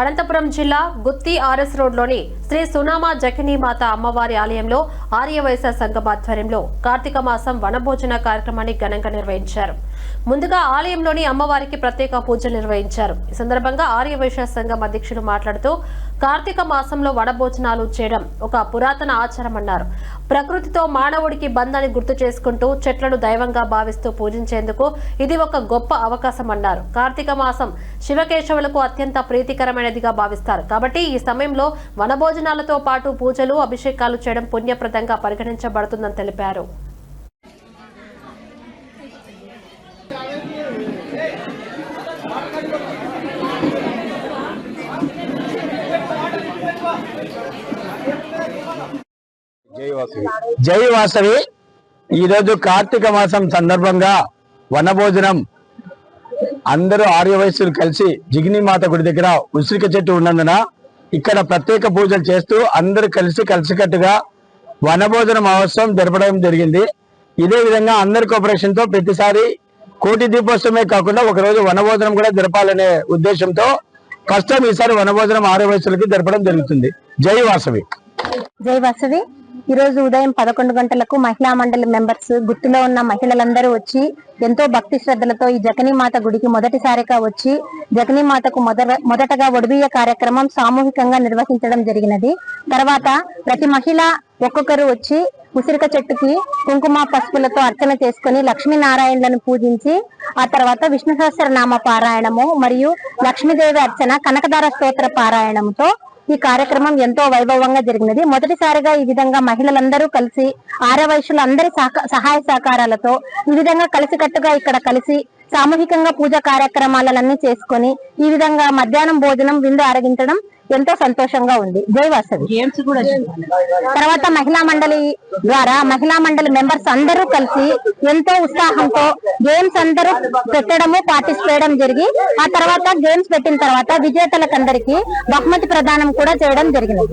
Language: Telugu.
అనంతపురం జిల్లా గుత్తి ఆర్ఎస్ రోడ్లోని శ్రీ సునామా జకినీ మాత అమ్మవారి ఆలయంలో ఆర్యవైశ్య సంఘం ఆధ్వర్యంలో కార్తీక మాసం వనభోజన కార్యక్రమాన్ని ఘనంగా నిర్వహించారు. ముందుగా ఆలయంలోని అమ్మవారికి ప్రత్యేక పూజలు నిర్వహించారు. ఈ సందర్భంగా ఆర్యవైశ్య సంఘం అధ్యక్షులు మాట్లాడుతూ కార్తీక మాసంలో వడభోజనాలు చేయడం ఒక పురాతన ఆచారం అన్నారు. ప్రకృతితో మానవుడికి బంధాన్ని గుర్తు చేసుకుంటూ చెట్లను దైవంగా భావిస్తూ పూజించేందుకు ఇది ఒక గొప్ప అవకాశం అన్నారు. కార్తీక మాసం శివకేశవులకు అత్యంత ప్రీతికరమైనదిగా భావిస్తారు. కాబట్టి ఈ సమయంలో వనభోజనాలతో పాటు పూజలు అభిషేకాలు చేయడం పుణ్యప్రదంగా పరిగణించబడుతుందని తెలిపారు. జై వాసవి. ఈరోజు కార్తీక మాసం సందర్భంగా వనభోజనం. అందరూ ఆర్య వయస్సులు కలిసి జిగిని మాత గుడి దగ్గర ఉసిరిక చెట్టు ఉన్నందున ఇక్కడ ప్రత్యేక పూజలు చేస్తూ అందరూ కలిసి కలిసికట్టుగా వనభోజన మహోత్సవం జరపడం జరిగింది. ఇదే విధంగా అందరి కోఆపరేషన్తో ప్రతిసారి కోటి దీపోత్సవమే కాకుండా ఒక రోజు వనభోజనం కూడా జరపాలనే ఉద్దేశంతో కష్టం ఈసారి వనభోజనం ఆర్యవయస్సులకి జరపడం జరుగుతుంది. జై వాసవి. జై వాసవి. ఈ రోజు ఉదయం పదకొండు గంటలకు మహిళా మండలి మెంబర్స్ గుర్తులో ఉన్న మహిళలందరూ వచ్చి ఎంతో భక్తి శ్రద్ధలతో ఈ జగనీ మాత గుడికి మొదటిసారిగా వచ్చి జగనీ మాతకు మొదట మొదటగా ఒడిబియ్య కార్యక్రమం సామూహికంగా నిర్వహించడం జరిగినది. తర్వాత ప్రతి మహిళ ఒక్కొక్కరు వచ్చి ఉసిరిక చెట్టుకి కుంకుమ పసుపులతో అర్చన చేసుకుని లక్ష్మీనారాయణలను పూజించి ఆ తర్వాత విష్ణు సహస్రనామ పారాయణము మరియు లక్ష్మీదేవి అర్చన కనకదార స్తోత్ర పారాయణంతో ఈ కార్యక్రమం ఎంతో వైభవంగా జరిగినది. మొదటిసారిగా ఈ విధంగా మహిళలందరూ కలిసి ఆరవయసులు అందరి సహక- సహాయ సహకారాలతో ఈ విధంగా కలిసికట్టుగా ఇక్కడ కలిసి సామూహికంగా పూజా కార్యక్రమాలన్నీ చేసుకొని ఈ విధంగా మధ్యాహ్నం భోజనం విందు ఆరగించడం ఎంతో సంతోషంగా ఉంది. జై వాసవి. గేమ్స్ కూడా తర్వాత మహిళా మండలి ద్వారా మహిళా మండలి మెంబర్స్ అందరూ కలిసి ఎంతో ఉత్సాహంతో గేమ్స్ అందరూ పెట్టడము పార్టిసిపేట్ చేయడం జరిగి ఆ తర్వాత గేమ్స్ పెట్టిన తర్వాత విజేతలకందరికీ బహుమతి ప్రదానం కూడా చేయడం జరిగినది.